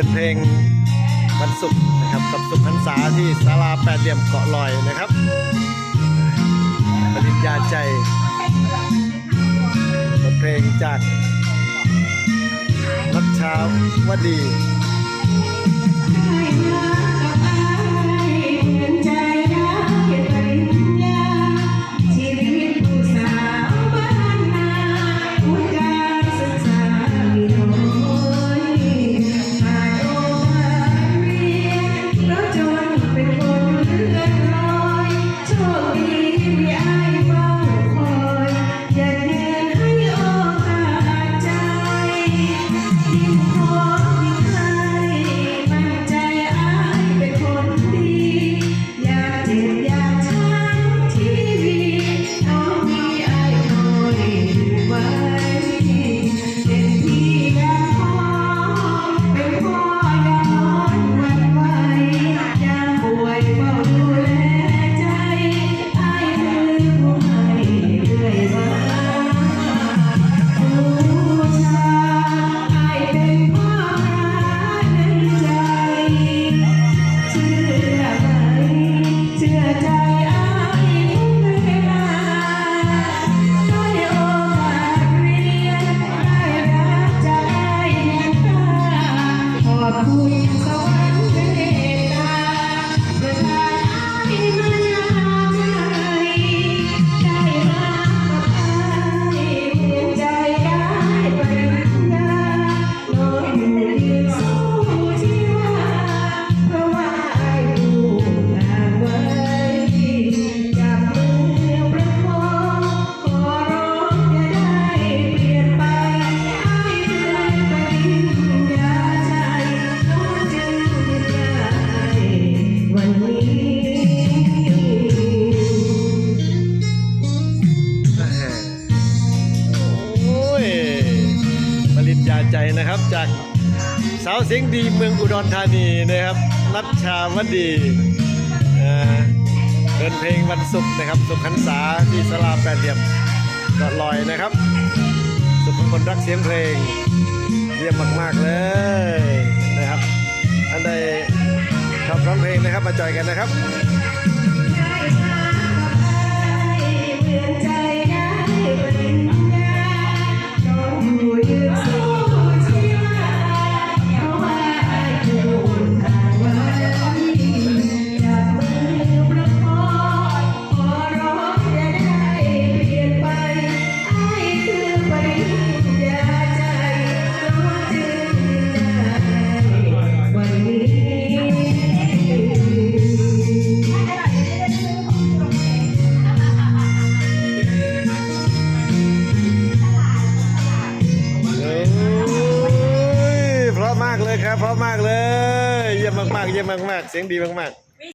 ดินเพลงวันศุกร์นะครับกับสุขพรรษาที่ศาลาแปดเหลี่ยมเกาะลอยนะครับปริญญาใจบทเพลงจากนัชชาวดี ใจนะครับ จากสาวเสียงดีเมืองอุดรธานีนะครับนัชชาวดีเดินเพลงวันศุกร์นะครับ สุขขันษาที่ศาลาแปดเหลี่ยมกาะลอยนะครับ สุขของคนรักเสียงเพลงเยี่ยมมากๆเลยนะครับ อันใดชอบร้องเพลงนะครับมาจอยกันนะครับ เลยครับเพราะมากเลย เยี่ยมมากๆ เยี่ยมมากๆ เสียงดีมากๆ